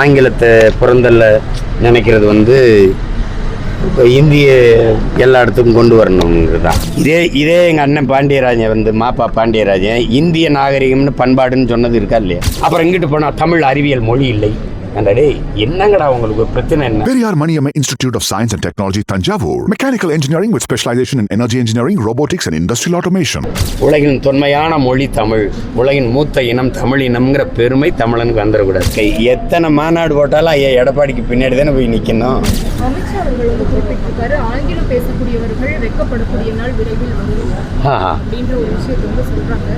ஆங்கிலத்தை பிறந்தல்ல நினைக்கிறது வந்து இப்போ இந்திய எல்லா இடத்துக்கும் கொண்டு வரணுங்கிறது? தான் இதே இதே எங்கள் அண்ணன் பாண்டியராஜன் வந்து மாப்பா பாண்டியராஜன் இந்திய நாகரிகம்னு பண்பாடுன்னு சொன்னது இருக்கா இல்லையா? அப்புறம் இங்கிட்டு போனால் தமிழ் அறிவியல் மொழி இல்லை. டேய் என்னங்கடா உங்களுக்கு பிரச்சனை என்ன? Institute of Science and Technology, Tanjavur. Mechanical engineering with specialization in energy engineering, robotics, and industrial automation. உலகின் தொன்மையான மொழி தமிழ். உலகின் மூத்த இனம் தமிழ் இனம்ங்கிற பெருமை தமிழனுக்கு வந்துடக்கூடாது. கை எத்தனை மாநாடு போட்டாலும் ஐயா எடப்பாடிக்கு பின்னாடி தானே போய் நிற்கணும் அமித்ஷா அவர்கள் வந்து குறிப்பிட்டிருக்காரு ஆங்கிலம் பேசக்கூடியவர்கள் வெட்கப்படக்கூடிய நாள் விரைவில் வரும். அப்படின்ற ஒரு விஷயத்தை வந்து சொல்றாங்க.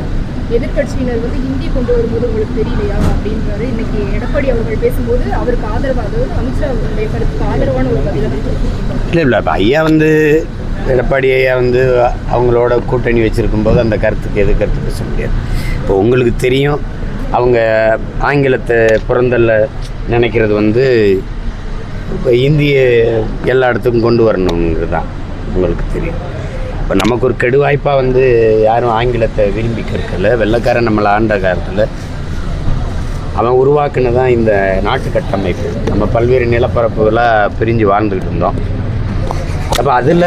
எதிர்கட்சியினர் வந்து ஹிந்தி கொண்டு வரும்போது உங்களுக்கு தெரியலையா அப்படின்றாரு. இன்னைக்கு எடப்பாடி அவர்கள் பேசும்போது அவருக்கு ஆதரவாக அதாவது அமித்ஷா அவர்களுடைய கருத்துக்கு ஆதரவான ஒரு பதிலை இல்லை இல்லை இப்போ ஐயா வந்து எடப்பாடி ஐயா வந்து அவங்களோட கூட்டணி வச்சுருக்கும் போது அந்த கருத்துக்கு எது கருத்து பேச முடியாது. இப்போ உங்களுக்கு தெரியும் அவங்க ஆங்கிலத்தை பிறந்தல்ல நினைக்கிறது வந்து இப்போ இந்திய எல்லா இடத்துக்கும் கொண்டு வரணுங்கிறது தான் உங்களுக்கு தெரியும். இப்போ நமக்கு ஒரு கெடுவாய்ப்பாக வந்து யாரும் ஆங்கிலத்தை விரும்பி கற்கல வெள்ளைக்காரன் நம்மளை ஆண்ட காலத்தில் அவன் உருவாக்குனது தான் இந்த நாட்டு கட்டமைப்பு. நம்ம பல்வேறு நிலப்பரப்புகளாக பிரிஞ்சு வாழ்ந்துக்கிட்டு இருந்தோம். அப்போ அதில்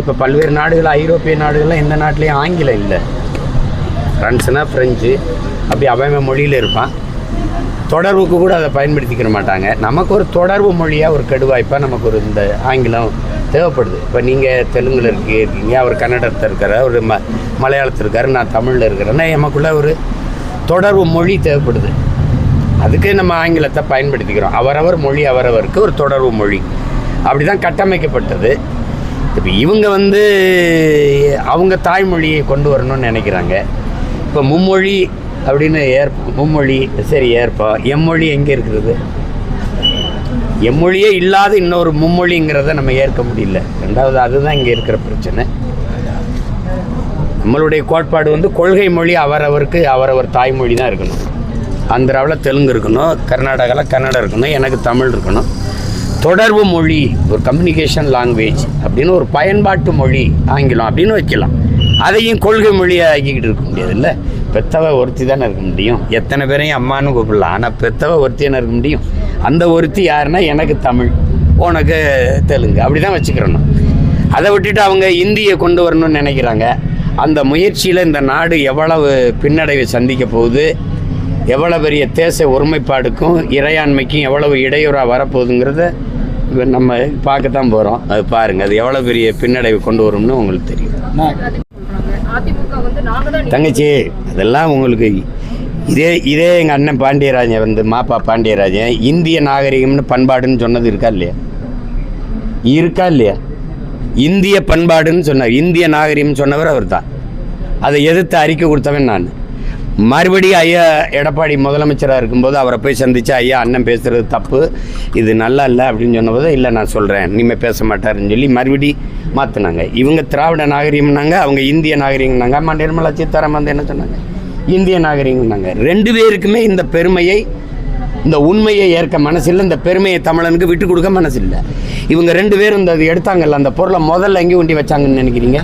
இப்போ பல்வேறு நாடுகள் ஐரோப்பிய நாடுகள்லாம் எந்த நாட்டிலையும் ஆங்கிலம் இல்லை. ஃப்ரெண்ட்ஸுனால் ஃப்ரெஞ்சு அப்படி அவன் மொழியில் இருப்பான். தொடர்புக்கு கூட அதை பயன்படுத்திக்கிற மாட்டாங்க. நமக்கு ஒரு தொடர்பு மொழியாக ஒரு கெடுவாய்ப்பாக நமக்கு ஒரு இந்த ஆங்கிலம் தேவைப்படுது. இப்போ நீங்கள் தெலுங்கில் இருக்கீங்க அவர் கன்னடத்தில் இருக்கிறார் ஒரு ம மலையாளத்தில் இருக்கார் நான் தமிழில் இருக்கிறேன்னா எமக்குள்ளே ஒரு தொடர்பு மொழி தேவைப்படுது. அதுக்கு நம்ம ஆங்கிலத்தை பயன்படுத்திக்கிறோம். அவரவர் மொழி அவரவருக்கு ஒரு தொடர்பு மொழி. அப்படி தான் கட்டமைக்கப்பட்டது. இப்போ இவங்க வந்து அவங்க தாய்மொழியை கொண்டு வரணும்னு நினைக்கிறாங்க. இப்போ மும்மொழி அப்படின்னு ஏற்ப மும்மொழி சரி ஏற்போம் எம்மொழி எங்கே இருக்கிறது எம்மொழியே இல்லாத இன்னொரு மும்மொழிங்கிறத நம்ம ஏற்க முடியல. ரெண்டாவது அதுதான் இங்கே இருக்கிற பிரச்சனை. நம்மளுடைய கோட்பாடு வந்து கொள்கை மொழி அவரவருக்கு அவரவர் தாய்மொழி தான் இருக்கணும். ஆந்திராவில் தெலுங்கு இருக்கணும் கர்நாடகாவில் கன்னடம் இருக்கணும் எனக்கு தமிழ் இருக்கணும். தொடர்பு மொழி ஒரு கம்யூனிகேஷன் லாங்குவேஜ் அப்படின்னு ஒரு பயன்பாட்டு மொழி ஆங்கிலம் அப்படின்னு வைக்கலாம். அதையும் கொள்கை மொழியாக ஆக்கிக்கிட்டு இருக்க முடியாதுல்ல? பெத்தவ ஒருத்தி தானே இருக்க முடியும். எத்தனை பேரையும் அம்மான்னு கூப்பிடலாம். ஆனால் பெத்தவ ஒருத்தி தானே இருக்க முடியும். அந்த ஒருத்தி யாருன்னா எனக்கு தமிழ் உனக்கு தெலுங்கு. அப்படி தான் வச்சுக்கிறணும். அதை விட்டுட்டு அவங்க இந்தியை கொண்டு வரணும்னு நினைக்கிறாங்க. அந்த முயற்சியில் இந்த நாடு எவ்வளவு பின்னடைவை சந்திக்க போகுது? எவ்வளோ பெரிய தேச ஒருமைப்பாடுக்கும் இறையாண்மைக்கும் எவ்வளவு இடையூறாக வரப்போகுதுங்கிறத நம்ம பார்க்கத்தான் போகிறோம் அது பாருங்கள் அது எவ்வளோ பெரிய பின்னடைவு கொண்டு வரும்னு உங்களுக்கு தெரியும். தங்கச்சி அதெல்லாம் உங்களுக்கு இதே இதே எங்கள் அண்ணன் பாண்டியராஜன் வந்து மாப்பா பாண்டியராஜன் இந்திய நாகரிகம்னு பண்பாடுன்னு சொன்னது இருக்கா இல்லையா? இருக்கா இல்லையா? இந்திய பண்பாடுன்னு சொன்னார். இந்திய நாகரிகம்னு சொன்னவர் அவர் தான் அதை எதிர்த்து அறிக்கை கொடுத்தவன் நான். மறுபடியும் ஐயா எடப்பாடி முதலமைச்சராக இருக்கும்போது அவரை போய் சந்திச்சு ஐயா அண்ணன் பேசுகிறது தப்பு. இது நல்லா இல்லை அப்படின்னு சொன்னபோது இல்லை நான் சொல்கிறேன் இனிமேல் பேச மாட்டாருன்னு சொல்லி மறுபடி மாற்றினாங்க இவங்க திராவிட நாகரிகம்னாங்க அவங்க இந்திய நாகரிகம்னாங்க. அம்மா நிர்மலா சீதாராமன் வந்து என்ன சொன்னாங்க? இந்திய நாகரிகம்னாங்க. ரெண்டு பேருக்குமே இந்த பெருமையை இந்த உண்மையை ஏற்க மனசில்லை. இந்த பெருமையை தமிழனுக்கு விட்டு கொடுக்க மனசில்லை. இவங்க ரெண்டு பேரும் இந்த எடுத்தாங்கல்ல அந்த பொருளை முதல்ல எங்கேயும் ஒண்டி வச்சாங்கன்னு நினைக்கிறீங்க?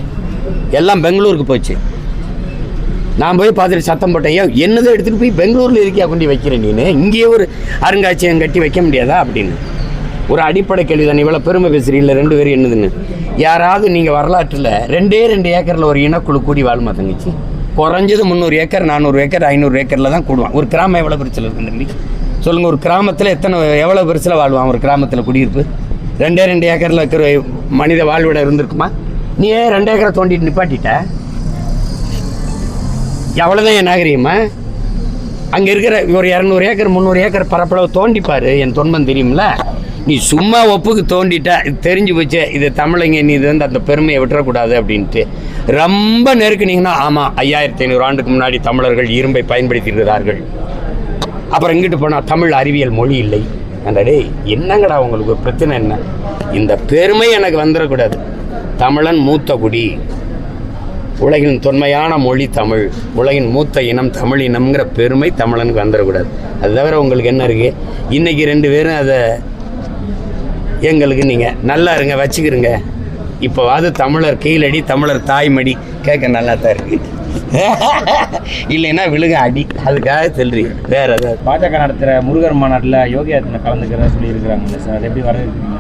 எல்லாம் பெங்களூருக்கு போச்சு. நான் போய் பார்த்துட்டு சத்தம் போட்டேன். ஏன் என்னதை எடுத்துகிட்டு போய் பெங்களூரில் இருக்கியா கொண்டு வைக்கிறேன் நீனு? இங்கேயே ஒரு அருங்காட்சியகம் கட்டி வைக்க முடியாதா அப்படின்னு. ஒரு அடிப்படை கேள்வி தான் இவ்வளோ பெருமை பேசுறீங்கள ரெண்டு பேரும் என்னதுன்னு. யாராவது நீங்கள் வரலாற்றில் ரெண்டே ரெண்டு ஏக்கரில் ஒரு இனக்குழு கூடி வாழுமா தங்கச்சி? குறைஞ்சது முந்நூறு ஏக்கர் நானூறு ஏக்கர் ஐநூறு ஏக்கரில் தான் கூடுவான். ஒரு கிராமம் எவ்வளோ பெருசில் இருக்கு தம்பி? சொல்லுங்கள் ஒரு கிராமத்தில் எத்தனை எவ்வளோ பெருசில் வாழ்வான் ஒரு கிராமத்தில் குடியிருப்பு? ரெண்டே ரெண்டு ஏக்கரில் இருக்கிற மனித வாழ்விடம் இருந்திருக்குமா? நீ ஏன் ரெண்டு ஏக்கரை தோண்டிட்டு நிப்பாட்டிட்ட? எவ்வளோதான் என் நாகரிகமா? அங்கே இருக்கிற ஒரு இரநூறு ஏக்கர் முந்நூறு ஏக்கர் பரப்பளவு தோண்டிப்பார் என் தொன்மம் தெரியும்ல? நீ சும்மா ஒப்புக்கு தோண்டிட்ட இது தெரிஞ்சு போச்சு இது தமிழங்க நீ இது வந்து அந்த பெருமையை விட்டுறக்கூடாது அப்படின்ட்டு. ரொம்ப நெருக்குனீங்கன்னா ஆமாம் ஐயாயிரத்தி ஐநூறு ஆண்டுக்கு முன்னாடி தமிழர்கள் இரும்பை பயன்படுத்தியிருக்கிறார்கள். அப்புறம் இங்கிட்டு போனால் தமிழ் அறிவியல் மொழி இல்லை. அந்த டேய் என்னங்கடா உங்களுக்கு பிரச்சனை என்ன? இந்த பெருமை எனக்கு வந்துடக்கூடாது தமிழன் மூத்த குடி. உலகின் தொன்மையான மொழி தமிழ். உலகின் மூத்த இனம் தமிழ் இனம்ங்கிற பெருமை தமிழனுக்கு வந்துடக்கூடாது. அது தவிர உங்களுக்கு என்ன இருக்குது இன்றைக்கி ரெண்டு பேரும் அதை எங்களுக்கு நீங்கள் நல்லா இருங்க வச்சுக்கிறங்க இப்போவாது தமிழர் கீழடி தமிழர் தாய்மடி. கேட்க நல்லா தான் இருக்குது இல்லைன்னா விழுக அடி. அதுக்காக சொல்றீங்க. வேற ஏதாவது? பாஜக நடத்துகிற முருகர் மாநாட்டில் யோகி ஆதித்யநாத் கலந்துக்கிறதா சொல்லியிருக்கிறாங்க சார். எப்படி வரவேற்கிறீங்க?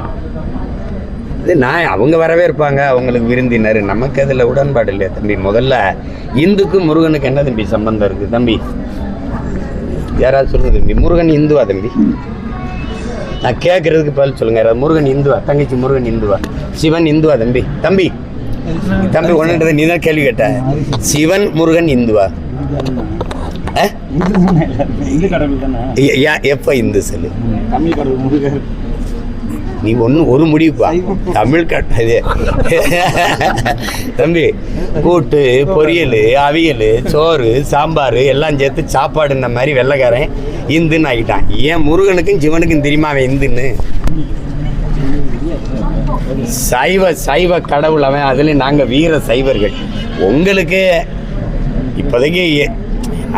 இது நான் அவங்க வரவே இருப்பாங்க அவங்களுக்கு விருந்தினர். நமக்கு அதில் உடன்பாடு இல்லையா தம்பி? முதல்ல இந்துக்கும் முருகனுக்கு என்ன தம்பி சம்பந்தம் இருக்குது தம்பி யாராவது சொல்லுங்க தம்பி? முருகன் இந்துவா தம்பி? நான் கேட்கறதுக்கு பதில் சொல்லுங்க. யாராவது முருகன் இந்துவா? தங்கச்சி முருகன் இந்துவா? சிவன் இந்துவா தம்பி? தம்பி தம்பி ஒன்றுன்றதை நீ தான் கேள்வி கேட்ட. சிவன் முருகன் இந்துவா? எப்போ இந்து சொல்லு? நீ ஒன்று ஒரு முடிவுப்பா தமிழ் கட்டது. தம்பி கூட்டு பொரியல் அவியல் சோறு சாம்பார் எல்லாம் சேர்த்து சாப்பாடுன்ன மாதிரி வெள்ளைக்காரன் இந்துன்னு ஆகிட்டான் ஏன் முருகனுக்கும் சிவனுக்கும் தெரியுமா அவன் இந்துன்னு? சைவ சைவ கடவுள் அவன். அதுலேயும் நாங்கள் வீர சைவர்கள். உங்களுக்கு இப்போதைக்கு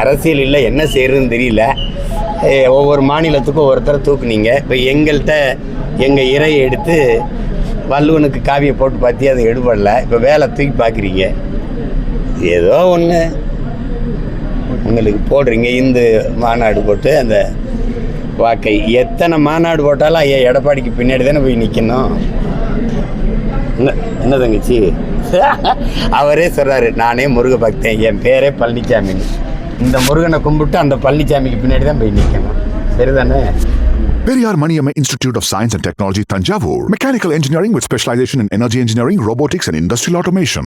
அரசியல் இல்லை என்ன செய்யறதுன்னு தெரியல. ஏ, ஒவ்வொரு மாநிலத்துக்கும் ஒவ்வொருத்தரை தூக்குனீங்க. இப்போ எங்கள்கிட்ட எங்கள் இறையை எடுத்து வள்ளுவனுக்கு காவியை போட்டு பார்த்தி அது எடுபடல. இப்போ வேலை தூக்கி பார்க்குறீங்க. ஏதோ ஒன்று உங்களுக்கு போடுறீங்க. இந்து மாநாடு போட்டு அந்த வாக்கை. எத்தனை மாநாடு போட்டாலும் ஐயா எடப்பாடிக்கு பின்னாடி தானே போய் நிற்கணும் என்ன என்ன தங்கச்சி? அவரே சொல்கிறாரு நானே முருக பக்தன். என் பேரே பழனிசாமின்னு இந்த முருகனை கும்பிட்டு அந்த பழனிசாமிக்கு பின்னாடி தான் போய் நிற்கணும் சரிதானே? Periyar Maniyamma Institute of Science and Technology, Tanjavur. Mechanical engineering with specialization in energy engineering, robotics, and industrial automation.